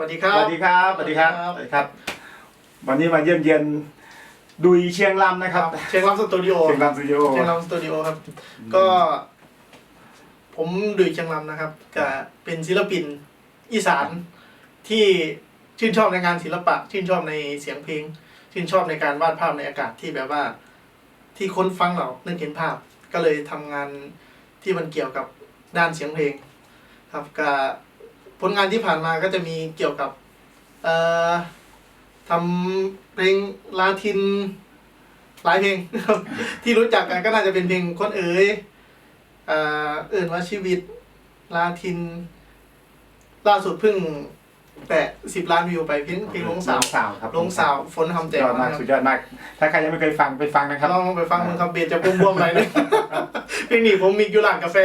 วัสดีครับสวัสดีครับ สวัสดีครับ สวัสดีครับสวัสดีครับ วันนี้มาเยี่ยมเยียนดุยเชียงรำนะครับ เชียงรำสตูดิโอ เชียงรำสตูดิโอ เชียงรำสตูดิโอครับ ก็ ผมดุยเชียงรำนะครับก็เป็นศิลปินอีสานที่ชื่นชอบในงานศิลปะ ชื่นชอบในเสียงเพลง ชื่นชอบในการวาดภาพในอากาศที่แบบว่า ที่คนฟังเรานึกเห็นภาพ ก็เลยทำงานที่มันเกี่ยวกับด้านเสียงเพลง ครับก็ ผลงานที่ผ่านมาก็จะมีเกี่ยวกับเอ่อทำเพลงลาทินหลายเพลงครับ ที่รู้จักกันก็น่าจะเป็นเพลงคนเอ๋ยเอ่อเอื่นว่าชีวิตลาทิน ล่าสุดเพิ่งแต่สิบล้านวิวไปเพลงเพลงลงสาวสาวครับลงสาวฝนทำแจสุดกยอดมากนะครับสุดยอดมาก ถ้าใครยังไม่เคยฟังไปฟังนะครับลองไปฟังมึงครับเบียร์จะบวมๆหน่อยนึงเพลงนี้ผมมิกอยู่ร้านกาแฟ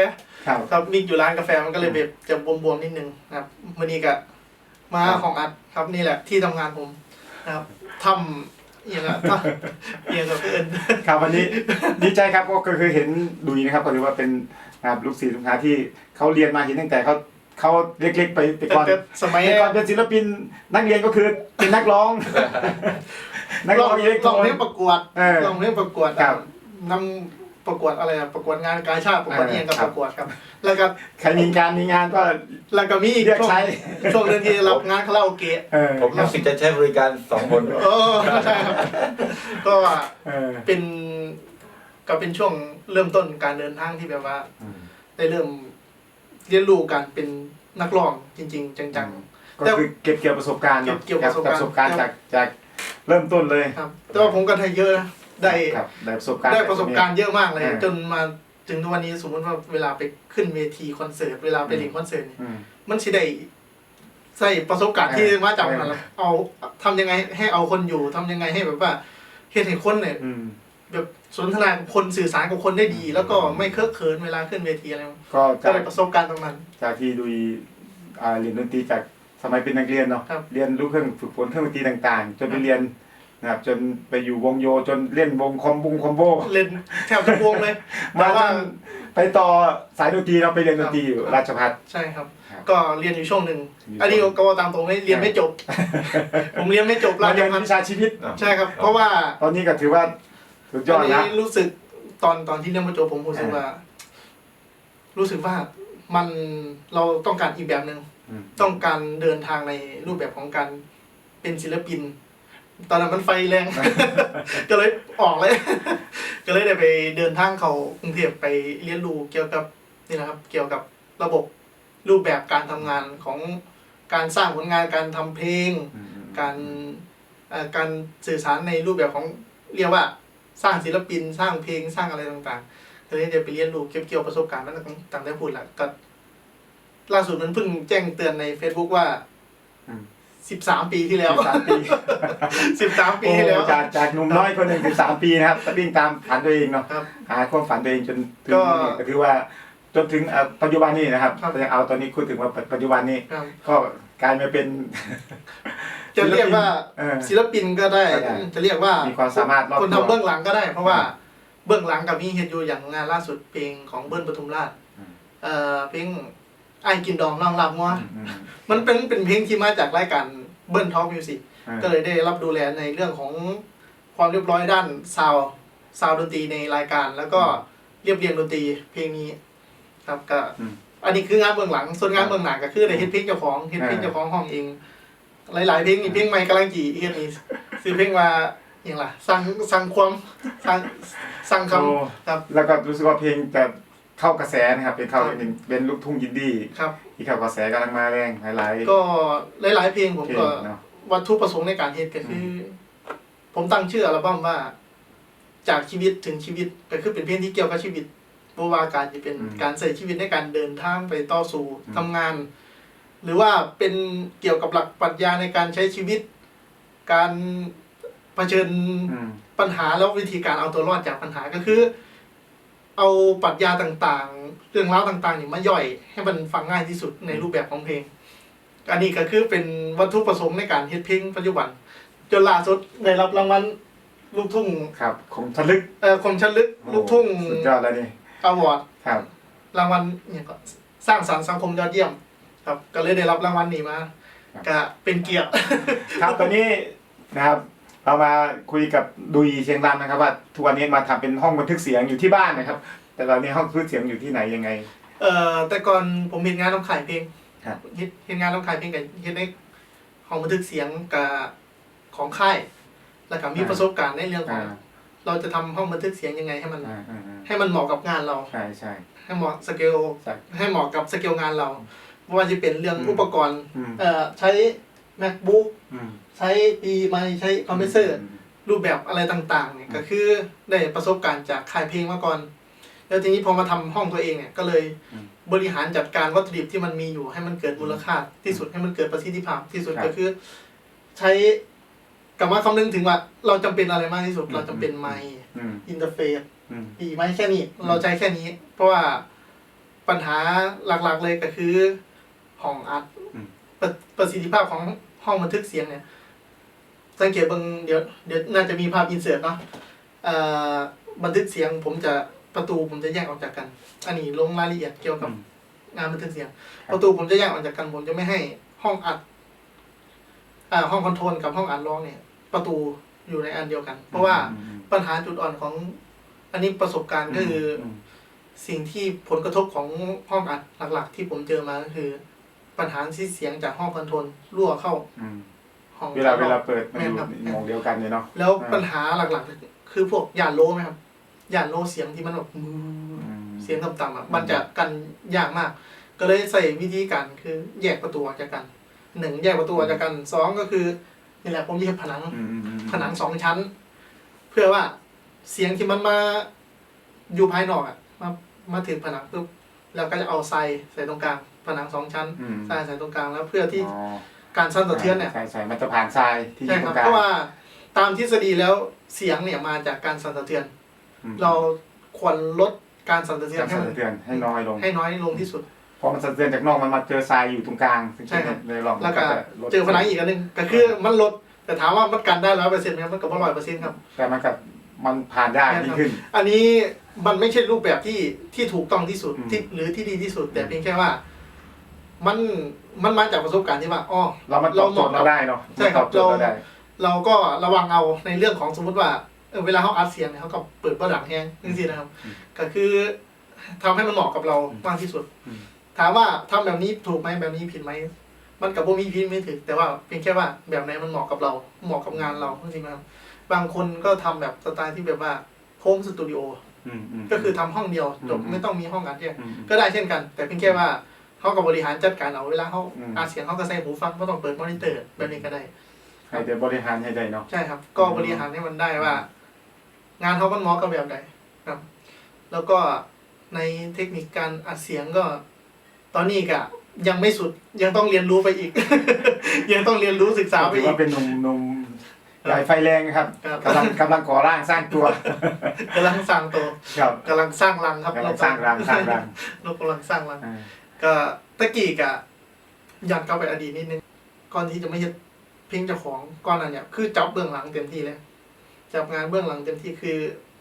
ครับ ครับมิกอยู่ร้านกาแฟมันก็เลยแบบจะบวมๆนิดนึงนะครับวันนี้ก็มาครับ ของอัดครับนี่แหละที่ทำงานผมนะครับทำอย่างอะทำอย่างกับเพื่อน ครับวันนี้ดีใจครับก็คือเห็นดุยนะครับก็ถือว่าเป็นนะครับลูกศิษย์ลูกหาที่เขาเรียนมาเห็นตั้งแต่เขาเขาเล็กๆไปแต่ก่อนแต่สมัย แต่ก่อนเป็นศิลปินนักเรียนก็คือเป็นนักร้อง นักลร้อองงอิเล็กทลรองอเพลนิงกส์ประกวดเออลองเพลงประกวดครับ นำ ประกวดอะไรอะประกวดงานกาชาติประกวดเออเองกับครัปบระกวดครับ แล้วก็ใครมีการมีงานก็ แล้วก็มีอีกเรียกช่วงใช้ ช่วงหนึงที่รับงานคาราโอเกะเออผมรู้สึกจะใช้บริการสองคนเออใช่ครับก็เออเป็นก็เป็นช่วงเริ่มต้นการเดินทางที่แบบว่าได้เริ่มเรียนรู้การเป็นนักร้องจริง ๆ จัง ก็คือเก็บเกี่ยวประสบการณ์เนอะเก็บเกี่ยวประสบการณ์ประสบการณ์จากจากเริ่มต้นเลย ๆ ครับ แต่ว่าผมก็ได้เยอะนะ ได้ครับได้ประสบการณ์ได้ประสบการณ์เยอะมากเลยอ่าจนมาถึงทุกวันนี้สมมติว่าเวลาไปขึ้นเวทีคอนเสิร์ตเวลาไปเล่นคอนเสิร์ตเนี่ยอืมมันสิได้ใส่ประสบการณ์ที่อ่ามาจากใช่มันแล้วเอาทำยังไงให้เอาคนอยู่ทำยังไงให้แบบว่าเฮ็ดให้คนเนี่ยอืมแบบสนทนากับคนสื่อสารกับคนได้ดี แล้วก็ไม่เคอะเขินเวลาขึ้นเวทีอะไรก็ก็จากได้ประสบการณ์ตรงนั้นจากที่ดูอ่าเรียนดนตรีจากสมัยเป็นนักเรียนเนาะครับเรียนรู้เครื่องฝึกฝนเครื่องดนตรีต่าง ๆ จนไปเรียน นะครับจนไปอยู่วงโยจนเล่นวงคอมบุงคอมโบเล่นแทบทุกวงเลยมาแต่จว่านไปต่อสายดนตรีเราไปเรียนดนตรีอยู่ครับราชพัฒ ใช่ครับ ครับก็เรียนอยู่ช่วงหนึ่งอยู่อันนี้ช่วงก็ว่าตามตรงไม่เรียนไม่จบ ผมเรียนไม่จบเราราชเรียนพัฒวิชาชีวิตใช่ครับ เพราะว่าตอนนี้ก็ถือว่าสุดยอดนนะ นี้รู้สึกตอนตอนที่เรียนไม่จบผมรู้สึกว่า รู้สึกว่ามันเราต้องการอีกแบบหนึ่งอืมต้องการเดินทางในรูปแบบของการเป็นศิลปิน ตอนนั้นมันไฟแรง ก็เลยออกเลย ก็เลยได้ไปเดินทางเขากรุงเทพไปเรียนรู้เกี่ยวกับนี่นะครับ เกี่ยวกับระบบรูปแบบการทำงานของการสร้างผลงานการทำเพลงอืมการเอ่อการสื่อสารในรูปแบบของเรียกว่าสร้างศิลปินสร้างเพลงสร้างอะไรต่างๆก็เลยจะไปเรียนรู้เก็บเกี่ยวประสบการณ์นั้นต่างได้พูดแหละก็ล่าสุดมันเพิ่งแจ้งเตือนใน Facebook ว่าอืม สิบสามปีที่แล้ว สามปีสิบสามปีที่แล้วโอ้จากจากหนุ่มน้อยคนหนึ่งถึงสามปีนะครับวิ่งตามฝันตัวเองเนาะครับหาความฝันตัวเองจนถึงก็นี่ก็ถือว่าจนถึงเอ่อปัจจุบันนี้นะครับครับยังเอาตอนนี้คุยถึงว่าปัจจุบันนี้ ครับ ก็กลายมาเป็น จะเรียกว่าเออศิลปินก็ได้ก็ได้ จะเรียกว่ามีความสามารถรอบคนตัวทำเบื้องหลังก็ได้ เพราะว่าครับเบื้องหลังกับมีเฮดอยู่อย่างงานล่าสุดเพลงของเบิ้ลปทุมราชอืม เอ่อเพลง ไอ้ายกินดองน้องรับงัวอืมมันเป็นเป็นเพลงที่มาจากรายการเบิ้ลท็อปมิวสิกอืมก็เลยได้รับดูแลในเรื่องของความเรียบร้อยด้านซาวซาวดนตรีในรายการ แล้วก็เรียบเรียงดนตรีเพลงนี้ ครับก็ อืม อันนี้คืองานเบื้องหลัง ส่วนงานเบื้องหน้าก็คือได้เฮ็ดเพลงเจ้าของเฮ็ดเพลงอ่าเจ้าของห้องเอง หลายๆเพลงนี่เพลงใหม่กำลังจีเฮ็ดนี่ซื้อเพลงว่าอย่างล่ะสั่งสั่งความสั่งสั่งคโอ้ำครับ แล้วก็รู้สึกว่าเพลงจะ เข้ากระแสนะครับเป็นเข้าครับ เป็นเป็นลูกทุ่งยินดี้ครับ ที่เข้ากระแสกำลังมาแรงหลายๆก็หลายๆเพลงผมเพลก็ งเนาะ วัตถุประสงค์ในการเฮ็ดก็คืออผมตั้งชื่ออัลบั้มว่า จากชีวิตถึงชีวิตก็คือเป็นเพลงที่เกี่ยวกับชีวิตบ่ว่าการจะเป็นอืมการใช้ชีวิตในการเดินทางไปต่อสู้อืม ทำงาน หรือว่าเป็นเกี่ยวกับหลักปรัชญาในการใช้ชีวิต การเผชิญอืมปัญหาแล้ววิธีการเอาตัวรอดจากปัญหาก็คือ เอาปรัชญาต่างๆ เรื่องราวต่างๆนี่มาย่อยให้มันฟังง่ายที่สุดในรูปแบบของเพลง อันนี้ก็คือเป็นวัตถุประสงค์ในการเฮ็ดเพลงปัจจุบัน จนล่าสุดได้รับรางวัลลูกทุ่งครับของทะลึกเอ่อคมชันลึกลูกทุ่งสุดยอดแล้วนี่อวอร์ดครับ รางวัลเนี่ยก็สร้างสรรค์สังคมยอดเยี่ยม ครับ ก็เลยได้รับรางวัลนี้มาก็เป็นเกียรติ ครับตอนนี้นะครับ เรามาคุยกับดุยเชียงรำนะครับว่าทุกวันนี้มาทำเป็นห้องบันทึกเสียงอยู่ที่บ้านนะครับ แต่ตอนนี้ห้องบันทึกเสียงอยู่ที่ไหนยังไง เอ่อแต่ก่อนผมเห็นงานทำขายเพลงครับเฮ็ดเห็นงานทำขายเพลงกับเฮ็ดในห้องบันทึกเสียงกับของค่าย แล้วก็มีอ่าประสบการณ์ในเรื่องของอ่าเราจะทำห้องบันทึกเสียงยังไงให้มันอ่าอ่าอ่าให้มันเหมาะกับงานเราใช่ใช่ให้เหมาะสเกลใช่ให้เหมาะกับสเกลงานเราไม่ว่าจะเป็นเรื่องอืมอุปกรณ์อืมเอ่อใช้ macbook อืมใช้ปีไมค์ใช้คอมเพรสเซอร์ รูปแบบอะไรต่างๆเนี่ยอืมก็คือได้ประสบการณ์จากค่ายเพลงมาก่อน แล้วทีนี้พอมาทำห้องตัวเองเนี่ยก็เลยอืมบริหารจัดการวัตถุดิบที่มันมีอยู่ให้มันเกิดมูลค่าที่สุดให้มันเกิดประสิทธิภาพที่สุดครับก็คือ ใช้กลับมาคำนึงถึงว่า เราจำเป็นอะไรมากที่สุดอืมเราจำเป็นไมค์อืมอินเตอร์เฟซอืมปีไมค์แค่นี้ เราใช้แค่นี้ เพราะว่าปัญหาหลักๆเลยก็คือห้องอัดอืม ประประสิทธิภาพของห้องบันทึกเสียงเนี่ย สังเกตเบางเดี๋ยวเดี๋ยวน่าจะมีภาพอินเสิร์ตเนาะเอ่อบันทึกเสียงผมจะประตูผมจะแยกออกจากกัน อันนี้ลงรายละเอียดเกี่ยวกับอืมงานบันทึกเสียงครับประตูผมจะแยกออกจากกันผมจะไม่ให้ห้องอัดอ่าห้องคอนโทรลกับห้องอัดร้องเนี่ย ประตูอยู่ในอันเดียวกัน เพราะว่าอืมปัญหาจุดอ่อนของ อันนี้ประสบการณ์ก็คืออมสิ่งที่ผลกระทบของห้องอัดหลัก ๆ ที่ผมเจอมาก็คือ ปัญหาที่เสียงจากห้องคอนโทรลรั่วเข้าอืมห้องเวลาเวลาเปิดมันแม่อนยู่ครับหมองเดียวกันเนี่ยเนาะแล้วอ่าปัญหาหลักๆ คือพวกยานโลไหมครับยานโลเสียงที่มันแบบมืออืมเสียงต่ำๆอะมันจะกันยากมาก ก็เลยใส่วิธีการคือแยกประตูออกจากกันหนึ่งแยกประตูออกจากกันสองก็คือนี่แหละผมจะเห็นผนัง อืมอืมอืมผนังสองชั้น เพื่อว่าเสียงที่มันมาอยู่ภายนอกอะมามาถึงผนังปุ๊บแล้วก็จะเอาทรายใส่ตรงกลาง ผนังสองชั้นอืมทรายใส่ตรงกลางแล้วเพื่อที่อ๋อการสั่นสะเทือนเนี่ยใช่ใช่มันจะผ่านทรายที่อใช่ยู่คตรงกลางรับเพราะว่าตามทฤษฎีแล้วเสียงเนี่ยมาจากการสั่นสะเทือน อืมเราควรลดการสั่นสะเทือนการให้สั่นมันสะเทือนให้น้อยลง ให้น้อยลงที่สุดพอมันสั่นสะเทือนจากนอกมันมาเจอทรายอยู่ตรงกลางซึ่งใช่ครับ ในร่องแล้วก็มันจะลดเจอผนังอีกอันหนึ่งก็คือมันลดแต่ถามว่ามันกันได้ร้อยเปอร์เซ็นต์ไหมมันก็ไม่ร้อยเปอร์เซ็นต์ครับ แต่มันกับมันผ่านได้ดีขึ้น อันนี้มันไม่ใช่รูปแบบที่ที่ถูกต้องที่สุดอืม ที่หรือที่ดีที่สุด แต่เพียงแค่ว่า มันมันมาจากประสบการณ์ที่ว่าอ๋อ เรามันตอบโจทย์เราได้เนาะใช่ครับ มันตอบโจทย์เราได้ เราก็ระวังเอาในเรื่องของสมมติว่าเออเวลาเขาอัดเสียงเนี่ยเขาก็เปิดประดังแห้งจริงๆนะครับ อืมก็คือทำให้มันเหมาะกับเราอืมมากที่สุด อืม ถามว่าทำแบบนี้ถูกไหมแบบนี้ผิดไหม มันกับพวกมีผิดไม่ถึงแต่ว่าเพียงแค่ว่าแบบไหนมันเหมาะกับเรา เหมาะกับงานเราจริงๆนะครับบางคนก็ทำแบบสไตล์ที่แบบว่าโฮมสตูดิโอ อืมมก็คือทำห้องเดียวจบอืมไม่ต้องมีห้องอัดแยกอืมก็ได้เช่นกัน แต่เพียงแค่ว่า เขากับบริหารจัดการเอาเวลาเขาอืมอัดเสียงเขาก็ใส่หูฟังไม่ต้องเปิดมอนิเตอร์แบบนี้ก็ได้ ให้เดี๋ยวบริหารให้ได้เนาะ ใช่ครับ ก็บริหารให้มันได้ว่า งานเขามันเหมาะกับแบบใดครับ แล้วก็ในเทคนิคการอัดเสียงก็ ตอนนี้ก็ยังไม่สุดยังต้องเรียนรู้ไปอีก ยังต้องเรียนรู้ศึกษาไปถืออีว่าก เป็นหนุ่มหนุ่มใหญ่ไฟแรงครับครับ กำลังกำลังก่อร่างสร้างตัว กำลังสร้างตัวครับกำลังสร้างรังครับกำลังสร้างรังสร้างรังเรากำลังสร้างรัง อ่าก็ ตะกี้กะย้อนกลับไปอดีตนิดนึง ก่อนที่จะไม่เฮ็ดเพลงเจ้าของก่อนนั้นเนี่ยคือจับเบื้องหลังเต็มที่เลยจับงานเบื้องหลังเต็มที่คือ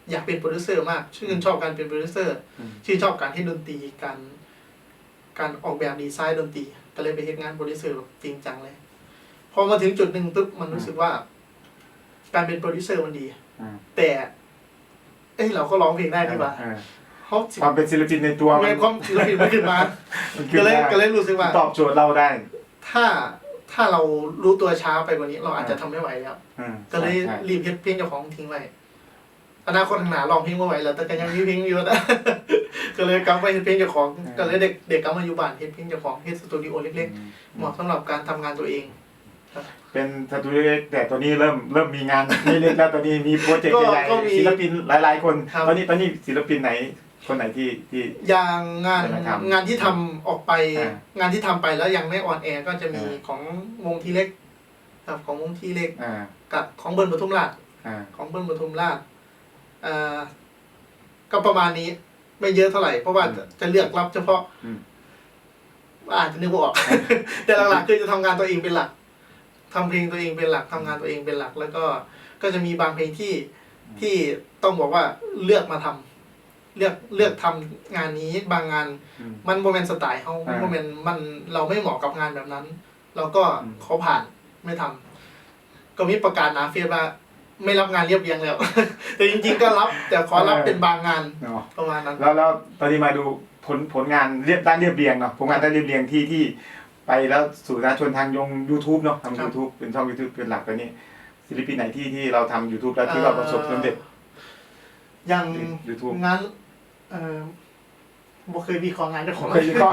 อยากเป็นโปรดิวเซอร์มาก ชื่นชอบการเป็นโปรดิวเซอร์อืมชื่นชอบการให้ดนตรีการการออกแบบดีไซน์ดนตรีก็เลยไปเฮ็ดงานโปรดิวเซอร์แบบจริงจังเลย พอมาถึงจุดหนึ่งปุ๊บมันรู้สึกว่า การเป็นโปรดิวเซอร์มันดีอ่าแต่เอ้ยเราก็ร้องเพลงได้ดีกว่าอ่า เขาสิความเป็นศิลปินในตัวไม่ความศิลปินมันขึ้นมามันขึ้ก็นเลยได้ก็เลยรู้สึกว่า ตอบโจทย์เราได้ถ้าถ้าเรารู้ตัวช้าไปกว่านี้ เราอาจจะทำไม่ไหวแล้วอืมก็เลยใช่รีบเฮ็ดเพลงเจ้าของทิ้งไว้อนาคตข้างหน้าลองเพลงไม่ไหวแล้วแต่ก็ยังมีเพลงอยู่นะ ก็เลยกลับไปเฮ็ดเพลงเจ้าของก็เลยเด็กเด็กกลับมาอยู่บ้านเฮ็ดเพลงเจ้าของเฮ็ดสตูดิโอเล็กอืมๆเหมาะสำหรับการทำงานตัวเอง เป็นสตูดิโอเล็กแต่ตัวนี้เริ่มเริ่มมีงานไม่เล็กแล้วตอนนี้มีโปรเจกต์ก็ใหญ่ก็มีๆศิลปินหลาย ๆ คน ครับ ตอนนี้ตอนนี้ศิลปินไหน คนไหนที่ที่ อย่างงานจะมาทำงานที่ทำออกไป อ่า งานที่ทำไปแล้วยังไม่ออนแอร์ก็จะมีอ่าของวงทีเล็กครับของวงทีเล็กอ่ากับของเบิร์นปทุมราชอ่าของเบิ้ลปทุมราชเอ่อก็ประมาณนี้ไม่เยอะเท่าไหร่ เพราะว่าจะจะเลือกรับเฉพาะ อืม อาจจะนึกว่าออก แต่หลักๆคือจะทำงานตัวเองเป็นหลักทำเพลงตัวเองเป็นหลักทำงานตัวเองเป็นหลัก แล้วก็ก็จะมีบางเพลงที่ที่ต้องบอกว่าเลือกมาทำ เลือกเลือกทำงานนี้บางงานอืม มันโมเมนต์สไตล์เขาอ่าโมเมนต์มันเราไม่เหมาะกับงานแบบนั้นแล้วก็อืมเขาผ่านไม่ทำก็มีประกาศหนาเฟซว่า ไม่รับงานเรียบเรียงแล้ว แต่จริง ๆ ก็รับ แต่ขอรับเป็นบางงานเนาะประมาณนั้น แล้วแล้วตอนนี้มาดูผลผลงานเรียบด้านเรียบเรียงเนาะผลงานด้านเรียบเรียงที่ที่ไปแล้วสู่สาธารณชนทางยง YouTube เนาะครัทำบ YouTube เป็นช่อง YouTube เป็นหลักตอนนี้ศิลปินไหนที่ที่เราทำ YouTube แล้วที่ว่าประสบความสำเร็จอย่าง YouTube งาน เออบ่เคยมีของงานเจ้าของเคยมีข้อ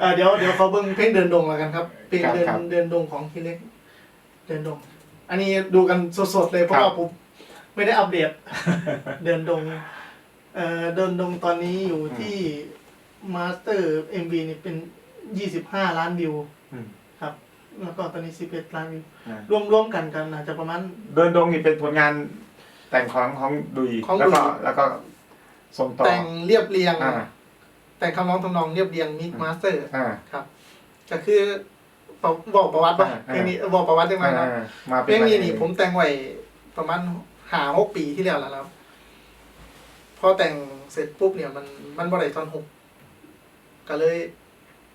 เออเดี๋ยวเดี๋ยวเขาเบิ่งเพลงเดินดงแล้วกันครับ เพลงครับเดินครับเดินดงของพี่เล็ก เดินดง อันนี้ดูกันสดๆเลยเพราะครับ ว่าผมไม่ได้อัปเดต เดินดง เอ่อเดินดงตอนนี้อยู่ที่มาสเตอร์เอ็มวีนี่เป็นยี่สิบห้าล้านวิวอืมครับ แล้วก็ตอนนี้สิบเอ็ดล้านวิวอ่ารวมรวมกันกันอาจจะประมาณ เดินดงนี่เป็นผลงานแต่งของของดุยของแล้วก็ดุยแล้วก็ ส่งต่อแต่งเรียบเรียง อ่าแต่งคำร้องทำนองเรียบเรียงมิกมาสเตอร์อ่า ครับก็คือบอกบอกประวัติป่ะอ่า เพลงนี้บอกประวัติได้ไหมครับ อ่ามาเพเป็นลงนี้มานี่ผมแต่งไว้ประมาณหาหกปีที่แล้วแล้วครับ พอแต่งเสร็จปุ๊บเนี่ยมันมันบ่ได้ตอนหกก็เลย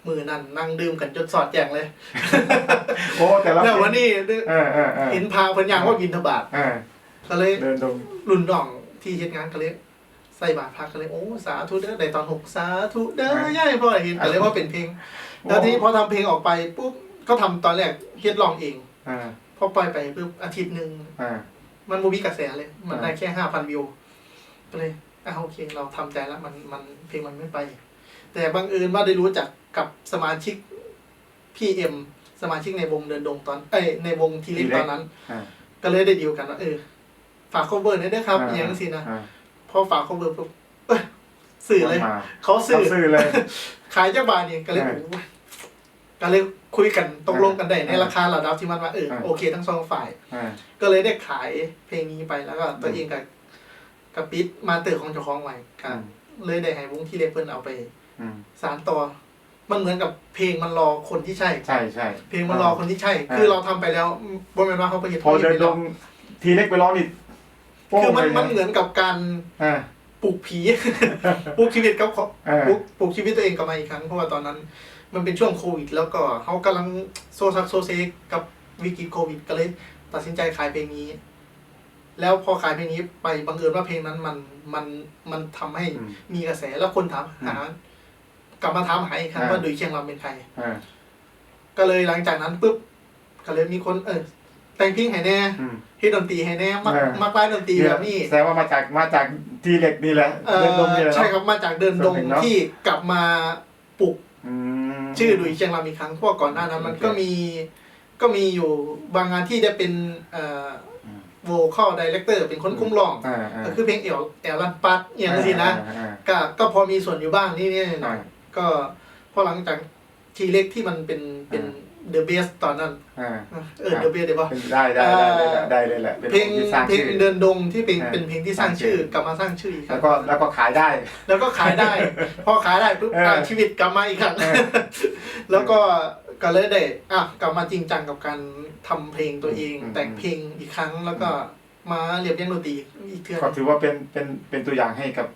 มือนั่นนั่งดื่มกันจนสอดแจงเลยโอ้แต่ละแล้ววันนี้เออเออเออเห็นพาเพิ่นย่างว่าบินทบาทเออก็เลยเดินดงรุ่นน้องที่เฮ็ดงานก็เลย ใส่บาตรพระก็เลยโอ้สาธุเด้อได้ตอนหกสาธุเด้อย่ายพ่อเห็นก็เลยว่าเป็นเพลงแล้วทีนี้พอทำเพลงออกไปปุ๊บก็ทำตอนแรกเฮ็ดลองเองอ่าพอปล่อยไปปุ๊บอาทิตย์หนึ่งอ่ามันบ่มีกระแสเลย มันอ่าได้แค่ห้าพันวิวก็เลยอะโอเคเราทำใจแล้วมันมันเพลงมันไม่ไป แต่บังเอิญว่าได้รู้จักกับสมาชิกพี่เอ็มสมาชิกในวงเดินดงตอน เอ้ยในวงทีเล็กตอนนั้นอ่าก็เลยได้ดีลกันว่าเออฝาก cover หนี่อยได้ครับอ่าอย่างนั้นสินะ อ่าพอฝาก cover ปุ๊บเอ้ยสื่อเลย มาเขาสื่อเขาสื่อเลย ขายเจ้าบานเนี่ยก็เลยอ่าโอ้ยก็เลยคุยกันตกลงกันได้ในอ่าราคาระดับที่มันว่าเอออ่าโอเคทั้งสองฝ่าย อ่า ก็เลยได้ขายเพลงนี้ไปแล้วก็ตัวเองกับกับปิดมาเตอร์ของเจ้าของใหม่ก็เลยได้ให้วงที่เล็กเพิ่นเอาไป อืมสารต่อ มันเหมือนกับเพลงมันรอคนที่ใช่ ใช่ใช่ เพลงมันรอคนที่ใช่ อ่า คือเราทำไปแล้วบ่แม่นว่าเขาไปเห็นพอเดินไปลแล้วงทีเล็กไปร้องนี่โป้ง คือมันเลยะมันเหมือนกับการอ่า ปลูกผี ปลูกชีวิตกับเขาอ่า ปลูกปลูกชีวิตตัวเองกลับมาอีกครั้งเพราะว่าตอนนั้น มันเป็นช่วงโควิด แล้วก็เขากำลังโซซักโซเซกับวิกฤตโควิดก็เลย ตัดสินใจขายเพลงนี้ แล้วพอขายเพลงนี้ไปบังเอิญว่าเพลงนั้นมันมันมันทำให้อืม มีกระแสแล้วคนถามหากลับมาถามหาอีกครั้งอ่าว่าดุยเชียงรำเป็นใคร อ่า ก็เลยหลังจากนั้นปุ๊บก็เลยมีคนเออ แต่งเพลงให้แน่อืม เฮ็ดดนตรีให้แน่มักอ่ามัมักไล่ดนตรีแบบนี้แสดงว่ามาจากมาจากทีเล็กนี่แหละเออเดินลงนี่แหละใช่เนาะ ครับมาจากเดินดงส่วนหนึ่งเนอะ ที่กลับมาปลุก อืม ชื่อดุยเชียงรำอีกครั้งเพราะว่าก่อนหน้านั้นมันโอเคก็มีก็มีอยู่บางงานที่ได้เป็นเอ่ออืม โวคอลดีเลกเตอร์เป็นคนคุ้มร้อง อ่าอ่าก็คือเพลงเอลเอลลันปัดอย่างนี้นะอ่าอ่าก็ก็พอมีส่วนอยู่บ้างนี่นี่หน่อยอ่าก็พอหลังจากทีเล็กที่มันเป็นเป็น เดอะเบสตอนนั้นอ่า เออเดอะเบสเดี๋ยวปะเป็นได้ได้ได้ได้ได้ได้เลยแหละเป็นเพลงที่สร้างเพลงชื่อ เดินดงที่เป็นอ่าเป็นเพลงที่สร้างชื่อกลับมาสร้างชื่ออีกคแล้รั้วงก็แล้วก็ขายได้ แล้วก็ขายได้ พอขายได้ปุ๊บเอออะชีวิตกลับมาอีกครั้งเออ แล้วก็ก็เลยได้อะกลับมาจริงจังกับการทำเพลงตัวเอง อืมแต่งเพลงอีกครั้งแล้วก็มาเรียบเรียงดนตรีอีกเทื่อก็ถือว่าเป็นเป็นเป็นตัวอย่างให้กับ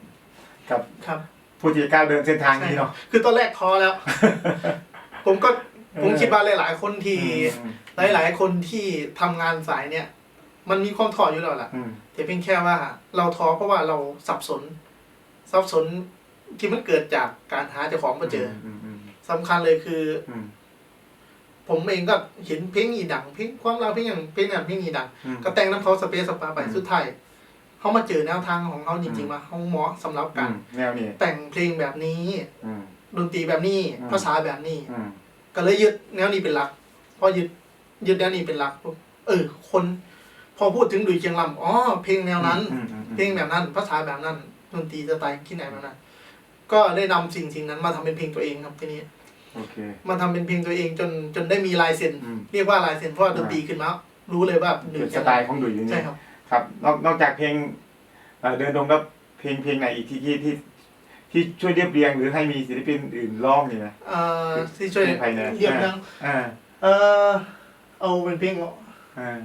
กับครับ ผู้ที่ก้าวเดินเส้นทางนี้เนาะ คือตอนแรกท้อแล้ว ผมก็ ผมเออคิดว่าหลาย ๆ คนที่อืมหลาย ๆ คนที่ทำงานสายเนี่ย มันมีความท้ออยู่แล้วล่ะอืมแต่เพียงแค่ว่าเราท้อเพราะว่าเราสับสน สับสนที่มันเกิดจากการหาเจ้าของมาเจออมอืมสำคัญเลยคืออืมผมเองก็เห็นเพลงอีดังเพลงความรักเพลงอย่างเพลงนั้นเพลงอีดังอืมก็แต่งน้ำเขาสเปซสปาไปอืม สุดท้ายเขามาเจอแนวทางของเขาจริงอืมๆมาเขาเหมาะสำหรับอืการมแนวนี้แต่งเพลงแบบนี้ อืม ดนตรีแบบนี้ อืม ภาษาแบบนี้ อืม ก็เลยยึดแนวนี้เป็นหลักพอยึดยึดแนวนี้เป็นหลักปุ๊บเออ คน พอพูดถึงดุยเชียงลำอ๋อเพลงแนวนั้น อืมอืมอืมเพลงแบบนั้นภาษาแบบนั้นดนตรีสไตล์ที่ไหนแบบนั้นก็ได้นำสิ่งสิ่งนั้นมาทำเป็นเพลงตัวเองครับทีนี้ โอเค มาทำเป็นเพลงตัวเองจนจนได้มีลายเซ็นอืม เรียกว่าลายเซ็นเพราะว่าดนตรีขึ้นมา รู้เลยว่าดุเป็ยนสเชียงไตลล์ของดุยอยู่ำนี่ใช่ครับ ครับนอกนอกจากเพลงเอ่อเดินดงแล้วเพลงเพลงไหนอีกที่ที่ที่ ที่ช่วยเรียบเรียงหรือให้มีศิลปินอื่นร้องนี่นะเอ่อที่ช่วยเพลงไทยเนี่ยเรียบเรียงอ่าเออเอาเป็นเพลงอ่า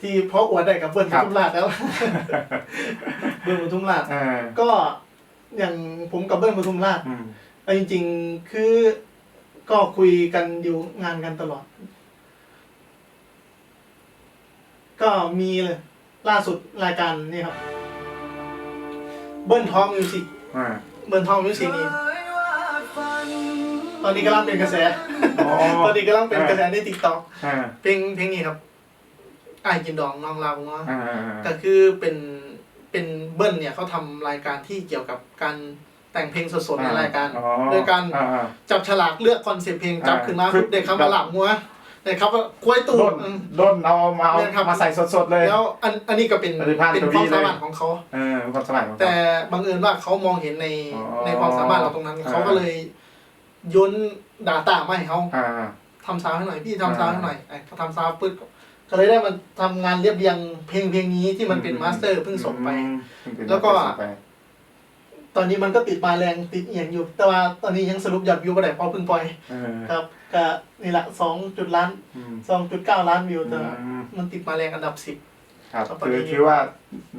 ที่เพราะอวดได้กับเบิ้ลปครับทุมราชแล้วเบิ้ลปทุมราชอ่าก็อย่างผมกับเบิ้ลปทุมราชอืมเอาจริง ๆ คือก็คุยกันอยู่งานกันตลอด ก็มีเลยล่าสุดรายการนี่ครับ เบิ้ลท้องมิวสิก อ่าเบิ้ลท้องมิวสิกนี่ตอนนี้กำลังเป็นกระแส อ๋อตอนนี้กำลังเป็นกระแสในติ๊กต็อกอ่าเพลงเพลงนี้ครับอ้ายกินดองน้องเราเนาะ อ่าก็คือเป็นเป็นเบิ้ลเนี่ยเขาทำรายการที่เกี่ยวกับการแต่งเพลงสดๆในรายการ อ๋อโดยการ อ่าอ่าจับฉลากเลือกคอนเซปต์เพลงจับอ่าขึ้นมาคือปุ๊บเด็กครับมาหลับมัว เด็กครับว่ากล้วยตูด้ดนอืม ด้นเอามาเอาเนี่ยครับ มาใส่สดๆเลย แล้วอันอันนี้ก็เป็นปฏิภาณเป็นตัวความนี้เลย สามารถของเขา เออความสมัยของเขา แต่บังเอิญว่าเขามองเห็นในอ๋อในความสามารถเราตรงนั้น อ่า เขาก็เลยย้นดาต้ามาให้เขาอ่า ทำซาวด์ให้หน่อยพี่ทำซาวด์ให้หน่อยอ่าไอ้เขาทำซาวด์ปึ๊บก็เลยได้มาทำงานเรียบเรียงเพลงเพลงนี้ที่มันเป็นมาสเตอร์เพิ่งส่งไป อืมเพิ่งเป็นแล้วก็ ส่งไป ตอนนี้มันก็ติดมาแรงติดเอียงอยู่ แต่ว่าตอนนี้ยังสรุปยอดวิวไม่ได้เพราะเพิ่งปล่อยเออครับก็นี่แหละสองจุดล้านอืม สองจุดเก้าล้านวิวแต่อืม มันติดมาแรงอันดับสิบ ครับครับคือตอนนี้คือว่า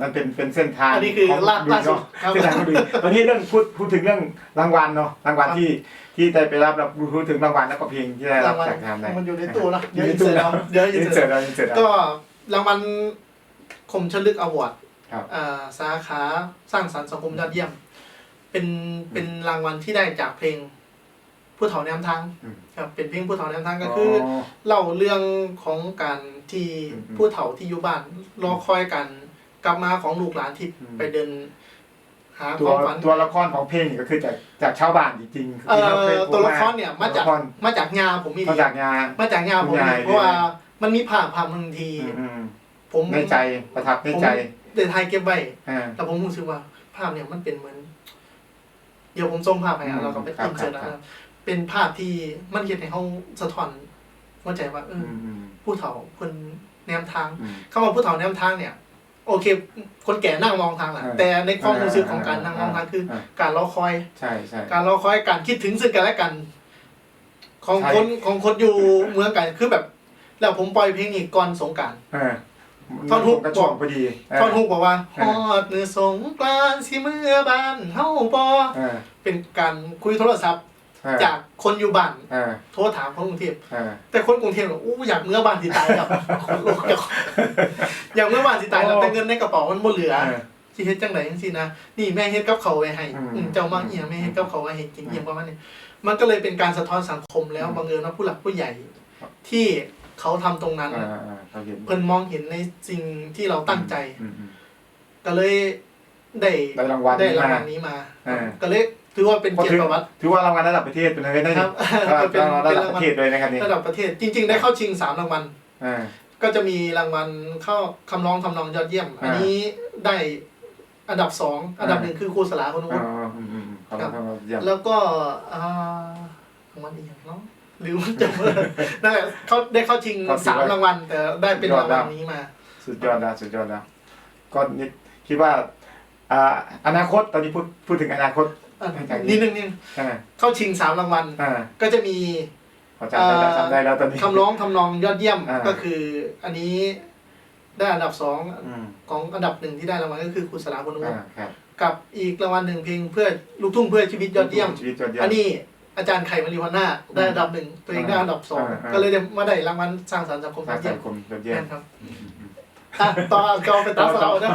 มันเป็นเป็นเส้นทางอันนี้คือของล่าดุยล่าสุดเนาะครับเส้นทางของดุยตอนนี้เรื่องพูดพูดถึงเรื่องรางวัลเนาะรางวัลครับ ที่ที่ได้ไปรับรับพูดถึงรางวัลแล้วก็เพลงที่ได้รัราบงวัลจากทางไหนมันอยู่ในตู้นะอเดี๋ยวในอินตู้เสิร์ตแล้วเอาเดี๋ยวอิอินนเสิเสิร์ร์ตตแล้วอินเสิร์ตแล้วก็รางวัลคมชลึกอวอร์ดครับ อ่าสาขาสร้างสรรค์สังคมยอดเยี่ยม เป็นเป็นรางวัลที่ได้จากเพลงผู้เฒ่าแนมทางอืมครับเป็นเพลงผู้เฒ่าแนมทางก็คืออเล่าเรื่องของการที่อืมอืมผู้เฒ่าที่อยู่บ้านรอคอยกันกลับมาของลูกหลานที่อืม ไปเดิน หาคตัววามฝันตัวละครของเพลงนี่ก็คือจากจากชาวบ้านจริงๆเอ่ที่เราเคยอพูดตัวละครเนี่ยมาจากตัวละครมาจากงาผมมีมาจากงาน มาจากงาผมคุณมียาย เพราะว่ามันมีภาพภาพบางที อืมผมในใจประทับในใจเดินไทยเก็บไว้ อ่า แต่ผมรู้สึกว่าภาพเนี่ยมันเป็นเหมือน เดี๋ยวผมส่งภาพให้อือะมเราก็ไปครับอินเสิร์ตครับนะครับเป็นภาพที่มันเห็นในห้องสะท้อนหัวใจว่าเอออือมอืมผู้เฒ่าคนแนมทางอืมคำว่าผู้เฒ่าแนมทางเนี่ย โอเค คนแก่นั่งมองทางแหละเออแต่ในความรู้สึกของการนั่งมองทางคือเออการรอคอยใช่ใช่การรอคอยการคิดถึงซึ่งกันและกัน ของใช่คนของคนอยู่เมืองกันคือแบบ แล้วผมปล่อยเพลงนี้ก่อนสงกรารเออ ท่อนฮุกกระช่วงพอดีเท่อนฮุกบอกว่าเอฮออดมือสงกรานต์สิเมื่อบ้านเฮาบ่เออเป็นการคุยโทรศัพท์ เออจากคนอยู่บ้านเออโทรถามคนกรุงเทพเออแต่คนกรุงเทพบอกอู้อยากเมื่อบ้านสิตายครับคนลูกอยากอยากเมื่อบ้านสิตายแล้วโอ้แต่เงินในกระเป๋ามันบ่เหลือ เออ สิเฮ็ดจังไดจังซี่นะนี่แม่เฮ็ดกับเขาวไว้ให้อืมอืมเจ้ามาเอียงแม่เฮ็ดกับเขาวไว้ให้กินเอียงประมาณนี้มันก็เลยเป็นการสะท้อนสังคมแล้วอืมบังเอิญว่าผู้หลักผู้ใหญ่ ที่ เขาทำตรงนั้นเออเออเขาเห็นเพิ่นมองเห็นในสิ่งที่เราตั้งใจ อืมอืม ก็เลยได้ได้รางวัลได้นี้รางมาวัลนี้มาเออก็เลยถือว่าเป็นก็เกียรถือติประวัติถือว่ารางวัลระดับประเทศเป็นอะไรได้คนี่รับก็ก็เป็นระเป็นดับรางปวัลระเทศเลยนะครับนี่ระดับประเทศ จริง ๆ ได้เข้าชิงสามรางวัลเออก็จะมีรางวัลเข้าคำร้องทำนองยอดเยี่ยมอันนี้ได้อันดับสองอันดับหนึ่งคือครูสลาคนอ๋วุอฒิอืมอืมอืมขอบคุณครับเยี่ยมแล้วก็อ่ารางวัลอีกอย่างเนาะ หรือว่าจะนั่นแหละเขาได้เข้าชิงสามรางวัลแต่ได้เป็นรางวัลนี้มา สุดยอดแล้วสุดยอดแล้วก็นี่คิดว่าอ่าอนาคตตอนนี้พูดพูดถึงอนาคตอะให้ใจดีนิดนึงนิดนึงอ่าเข้าชิงสามรางวัลอ่าก็จะมี พอจำได้แล้วจำได้แล้วตอนนี้ คำร้องทำนองยอดเยี่ยมอ่า ก็คืออันนี้ได้อันดับสองอืมของอันดับหนึ่งที่ได้รางวัลก็คือครูสลาคนวุอ่าฒิครับกับอีกรางวัลหนึ่งเพลงเพื่อลูกทุ่งเพื่อชีวิตยอดเยี่ยม ชีวิตยอดเยี่ยมอันนี้ อาจารย์ไข่มาริวาน่าได้อันดับหนึ่งตัวเองได้อันดับสองอ่าอ่าก็เลยได้มาได้รางวัลสร้างสรรค์สังคมสยร้าองดเยี่สัยมงคมยอดเยี่ยมแม่นครับอะต่อก็ไปตัดสาวนะ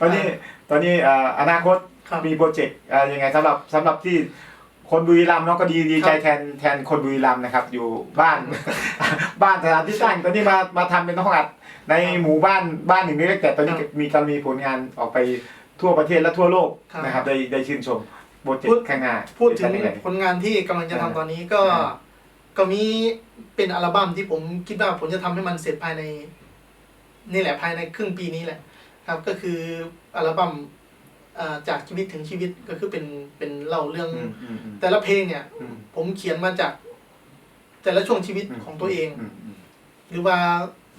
ตอนนี้ตอนนี้อ่าอนาคตครับ มีโปรเจกต์อ่ายังไงสำหรับสำหรับที่คนบุรีรัมย์เนาะก็ดีดีใจครับแทนแทนคนบุรีรัมย์นะครับ อยู่บ้าน บ้านสถานที่ตั้งตอนนี้มามาทำเป็นห้องอัดในหมู่บ้านบ้านหนึ่งเล็กๆแต่ตอนนี้ครับมีการมีผลงานออกไปทั่วประเทศและทั่วโลกครับ นะครับได้ได้ชื่นชม โปรเจกพูด ต์ข้างหน้าพูดถึงเป็นยังไงผลงานที่กำลังจะทำตอนนี้ก็อ่าก็มีเป็นอัลบั้มที่ผมคิดว่าผมจะทำให้มันเสร็จภายใน นี่แหละภายในครึ่งปีนี้แหละ ครับ ก็คืออัลบั้มอ่าจากชีวิตถึงชีวิตก็คือเป็นเป็นเล่าเรื่อง อืมอืมอืมแต่ละเพลงเนี่ย อืม ผมเขียนมาจาก แต่ละช่วงชีวิตของตัวเองอืมอืมหรือว่า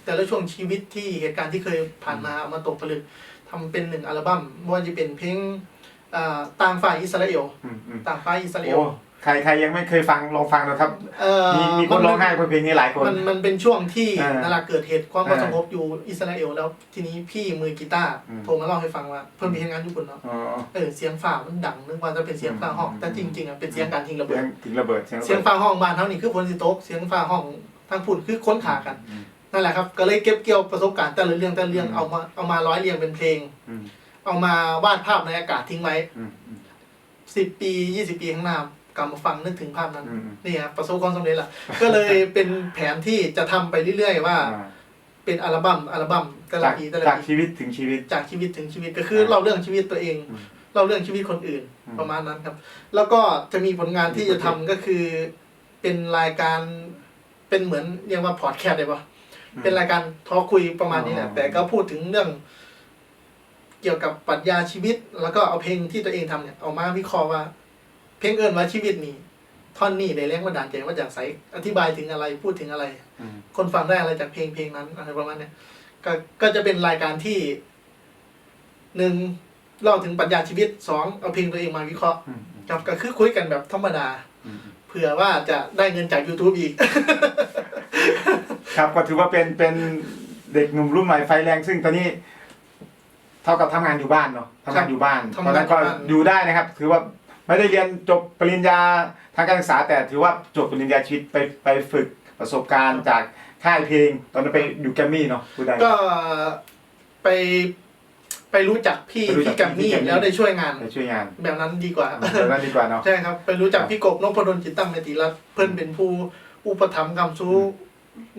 แต่ละช่วงชีวิตที่เหตุการณ์ที่เคยผ่านมาเอามาตกผลึกทำเป็นหนึ่งอัลบั้มไม่ว่าจะเป็นเพลง อ่าต่างฝ่ายอิสราเอลอืมอืมต่างฝ่ายอิสราเอลโอ้ใครใครยังไม่เคยฟังลองฟังดูครับ เอ่อมีมีคนร้องไห้บนเพลงนี้หลายคน มันมันเป็นช่วงที่อ่านาราเกิดเหตุความอ่าไม่สงบอยู่อิสราเอลแล้วทีนี้พี่มือกีตาร์อืม โทรมาเล่าให้ฟังว่าเพิ่นมีเหตุงานญี่ปุ่นเนาะอ๋อ เออเสียงฝ่ามันดังนึกว่าจะเป็นเสียงฝ่าห้อง อืม แต่จริงๆอะเป็นเสียงการทิ้งระเสีเบิยด งถึงระเบิดเสียงระเสียงเบิดฝ่าห้องบ้านเท่านี้คือฝนสิตก เสียงฝ่าห้องทางพุ่นคือค้นขากัน อืม นั่นแหละครับ ก็เลยเก็บเกี่ยวประสบการณ์แต่ละเรื่องแต่ละเรื่องอืม เอามาเอามาร้อยเรียงเป็นเพลง อืม เอามาวาดภาพในอากาศทิ้งไว้อืมอืม สิบปียี่สิบปีข้างหน้ากลับมาฟังนึกถึงภาพนั้นอืม นี่ครับประสบความสำเร็จละ ก็เลยเป็นแผนที่จะทำไปเรื่อยๆว่า อ่าเป็นอัลบั้มอัลบั้มแต่ละจากปีแต่ละจากปีชีวิตถึงชีวิต จากชีวิตถึงชีวิตก็คือครับเราเรื่องชีวิตตัวเองอืมเราเรื่องชีวิตคนอื่นอืมประมาณนั้นครับ แล้วก็จะมีผลงานที่มีจะโปรทำเจกต์ก็คือเป็นรายการเป็นเหมือนเรียกว่าพอดแคสต์ได้ปะเป็นรายการทอคุยประมาณนี้แหละอ๋อแต่ก็พูดถึงเรื่อง เกี่ยวกับปรัชญาชีวิต แล้วก็เอาเพลงที่ตัวเองทำเนี่ยเอามาวิเคราะห์ว่า เพลงเอิญว่าชีวิตนี่ท่อนนี้ในแรงบันดาลใจมาจากไสอธิบายถึงอะไรพูดถึงอะไรอืมคนฟังได้อะไรจากเพลงเพลงนั้นอะไรประมาณเนี้ยก็ก็จะเป็นรายการที่หนึ่งเล่าถึงปรัชญาชีวิตสองเอาเพลงตัวเองมาวิเคราะห์อืมครับก็คือคุยกันแบบธรรมดาอืมเผื่อว่าจะได้เงินจาก YouTube อีก ครับก็ถือว่าเป็นเป็นเด็กหนุ่มรุ่นใหม่ไฟแรงซึ่งตอนนี้ เท่ากับทำงานอยู่บ้านเนาะทำงานอยู่บ้านทำเพราะงานฉะนั้นก็อยู่บ้าน อยู่ได้นะครับ ถือว่าไม่ได้เรียนจบปริญญาทางการศึกษา แต่ถือว่าจบปริญญาชีวิตไปไปฝึกประสบการณ์จากค่ายเพลง ตอนนั้นไปอยู่แกรมมี่เนาะพูดได้ ก็ไปไปรู้จักพี่ไปรู้จักพี่กัมมี่พี่กัมมี่ แล้วได้ช่วยงาน ไปช่วยงานแบบนั้นดีกว่า เดี๋ยวนั้นดีกว่าเนาะ ใช่ครับ ไปรู้จักพี่กบนพดลจิตตั้งเมติรัตน์เพื่อนเป็นผู้อุปถัมภ์คำสู้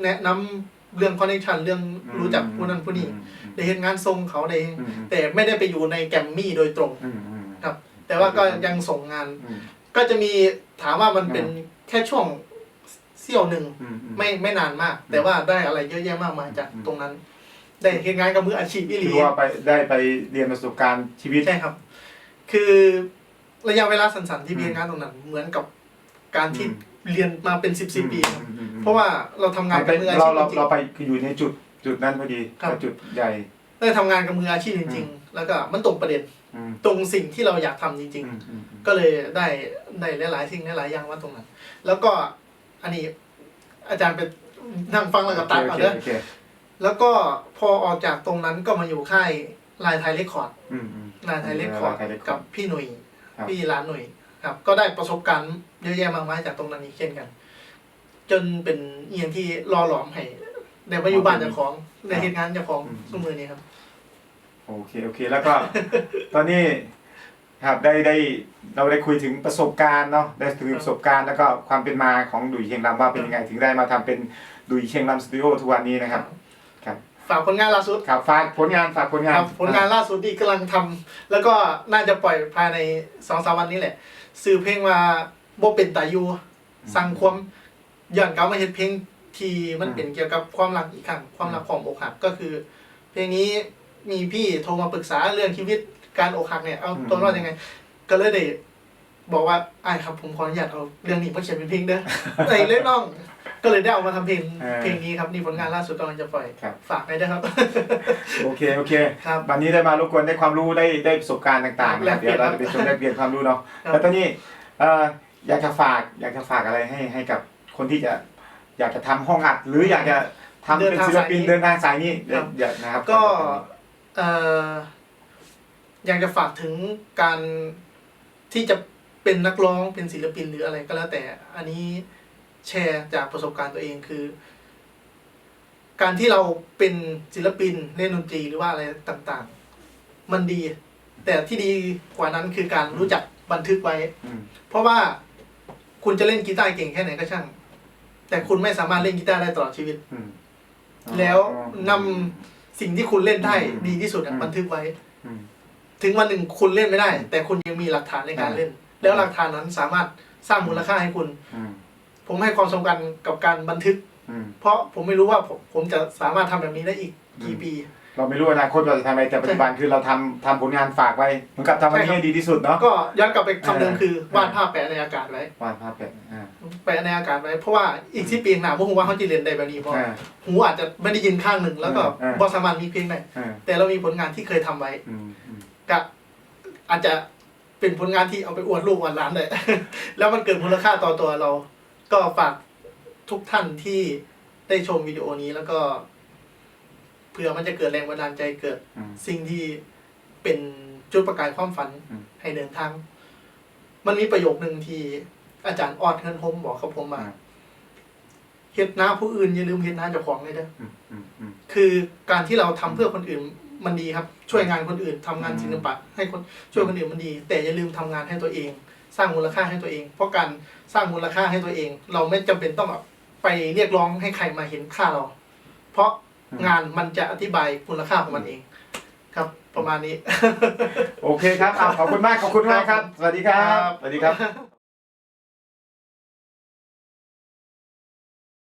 แนะนำ เรื่องคอนเนคชันเรื่องรู้จักผู้นั้นผู้นี้อืมอืมได้เห็นงานทรงเขาได้อืมอืมแต่ไม่ได้ไปอยู่ในแกรมมี่โดยตรงอืมอืมครับ แต่ว่าก็ยังส่งงานอืมก็จะมีถามว่ามันเป็นแค่ช่วงเสี้ยวหนึ่งอืมอืมไม่ไม่นานมาก แต่ว่าได้อะไรเยอะแยะมากมายจากอืมตรงนั้น ได้เห็นงานกับมืออาชีพอีหลีถือว่าไปได้ไปเรียนประสบการณ์ชีวิตใช่ครับ คือระยะเวลาสั้นๆที่อืมเรียนงานตรงนั้น เหมือนกับการที่อืมเรียนมาเป็นสิบสิบปีครับอืมอืมอืม เพราะว่าเราทำงานไปกับมืออาเราชีพเราจริง เราไปอยู่ในจุดจุดนั้นพอดีครับ จุดใหญ่ ๆได้ทำงานกับมืออาชีพจริงๆแล้วก็มันตรงประเด็นอืมตรงสิ่งที่เราอยากทำจริง อืมอืมอืมๆ ก็เลยได้ได้หลายๆสิ่งหลายๆอย่างว่าตรงนั้น แล้วก็อันนี้อาจารย์ไปนั่งฟังแล้วก็ตัดก่อนเด้อโคโคแล้วก็พอออกจากตรงนั้นก็มาอยู่ค่ายลายไทยเรคคอร์ดอืมอืม ลายไทยเรคคอร์ดลายไทย Record กับพี่หนุ่ยครับ พี่ร้านหนุ่ยครับ ก็ได้ประสบการณ์เยอะแยะมากมายจากตรงนั้นอีกเช่นกัน จนเป็นเอียงที่รอหลอมให้ได้มาอยู่บ้านเจ้าของได้เห็นงานเจ้าของสมือนี้ครับ โอเคโอเค แล้วก็ ตอนนี้ครับได้ได้เราได้คุยถึงประสบการณ์เนาะได้ถึงประสบการณ์แล้วก็ความเป็นมาของดุยเชียงรำว่าเป็นยังไงถึงได้มาทำเป็นดุยเชียงรำสตูดิโอทุกวันนี้นะครับ ครับ ฝากผลงานล่าสุดครับฝากผลงานฝากผลงาคนรับผลงานล่าสุดที่กำลังทำแล้วก็น่าจะปล่อยภายในสองสามวันนี้แหละซื้อเพลงมาโบเป็นตายูสั่งความ ย้อนกลับมาเห็นเพลงที่มันเป็นเกี่ยวกับความรักอีกครั้งความรักของอกหักก็คือ เพลงนี้มีพี่โทรมาปรึกษาเรื่องชีวิตการอกหักเนี่ยเอาตัวรอดยังไง ก็เลยได้บอกว่าไอ้ายครับผมขออนุญาตเอาเรื่องนี้มาเขียนเป็นเพลงเด้อไอ้เล่นน้อง ก็เลยได้เอามาทำเพลงเพลงนี้ครับนี่ผลงานล่าสุดกำลังจะปล่อยครับฝากไว้ด้วยครับ โอเคโอเคครับวันนี้ได้มารบกวนได้ความรู้ได้ได้ประสบการณ์ต่างๆนะครับแลกเปลี่เดี๋ยยนวเราจะไปชมแลกเปลี่ยนความรู้เนาะครับแล้วตอนนี้เอ่ออยากจะฝากอยากจะฝากอะไรให้ให้กับ คนที่จะอยากจะทำห้องอัด หรืออยากจะทำเป็นศิลปินเดินทางสายนี้ครับอยากนะครับ ก็เอ่ออยากจะฝากถึงการที่จะเป็นนักร้องเป็นศิลปินหรืออะไรก็แล้วแต่ อันนี้แชร์จากประสบการณ์ตัวเองคือ การที่เราเป็นศิลปินเล่นดนตรีหรือว่าอะไรต่างๆ มันดี แต่ที่ดีกว่านั้นคือการรู้จักบันทึกไว้อืมเพราะว่าคุณจะเล่นกีตาร์เก่งแค่ไหนก็ช่าง แต่คุณไม่สามารถเล่นกีตาร์ได้ตลอดชีวิต อืมแล้วนำสิ่งที่คุณเล่นได้อืมดีที่สุดอะอืมบันทึกไว้ อืม ถึงวันหนึ่งคุณเล่นไม่ได้ แต่คุณยังมีหลักฐานในการอ่าเล่น แล้วหลักฐานนั้นสามารถสร้างมูลค่าให้คุณ อืมผมให้ความสำคัญกับการบันทึก อืม เพราะผมไม่รู้ว่าผมผมจะสามารถทำแบบนี้ได้อีกกี่อืมปี เราไม่รู้อนาคตเราจะทำอะไรแต่ปัจจุบันคือเราทำทำผลงานฝากไว้เหมือนกับทำอันนี้ใช่ครับให้ดีที่สุดเนาะก็ย้อนกลับไปคำเดิมอ่าคือวาดภาพแปะในอากาศไว้วาดภาพเป็นอ่าแปะในอากาศไว้เพราะว่าอีกที่ปีข้างหน้าพวกผมว่าเขาจะเรียนได้แบบนี้เพราะอ่า หูอาจจะไม่ได้ยินข้างหนึ่งแล้วก็อ่า บอสามารถมีเพลงได้อ่าแต่เรามีผลงานที่เคยทำไว้อืมอืมก็อาจจะเป็นผลงานที่เอาไปอวดลูกอวดหลานเลยแล้วมันเกิดมูลค่าต่อตัวเรา ก็ฝากทุกท่านที่ได้ชมวิดีโอนี้แล้วก็ เผื่อมันจะเกิดแรงบันดาลใจเกิด อืม สิ่งที่เป็นจุดประกายความฝันอืม ให้เดินทาง มันมีประโยคหนึ่งที่อาจารย์ออดเฮินโฮมบอกกับผมมาอืมเฮ็ดหน้าผู้อื่นอย่าลืมเฮ็ดหน้าเจ้าของเลยเด้อ อืมอืมอืม คือการที่เราทำเพื่อคนอื่นมันดีครับ ช่วยงานคนอื่นทำงานอืม ศิลปะ ให้คนช่วยคนอื่นมันดี แต่อย่าลืมทำงานให้ตัวเอง สร้างมูลค่าให้ตัวเอง เพราะการสร้างมูลค่าให้ตัวเอง เราไม่จำเป็นต้องแบบไปเรียกร้องให้ใครมาเห็นค่าเรา เพราะ งานมันจะอธิบายมูลค่าของมันเอง ครับ ประมาณนี้ โอเคครับอะขอบคุณมากขอบคุณมากครับ สวัสดีครับครับสวัสดีครับ